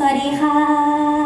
สวัสดีค่ะ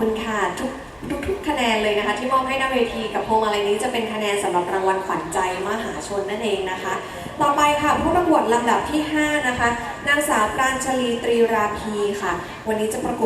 คุณค่ะทุกทุกทุกคะแนนเลยนะคะ ที่มอบให้หน้าเวทีกับพวงอะไรนี้จะเป็นคะแนนสำหรับรางวัลขวัญใจมหาชนนั่นเองนะคะ ต่อไปค่ะผู้ประกวดลำดับที่ 5 นะคะ นางสาวปราญชลีตรีราพีค่ะ วันนี้จะประกวด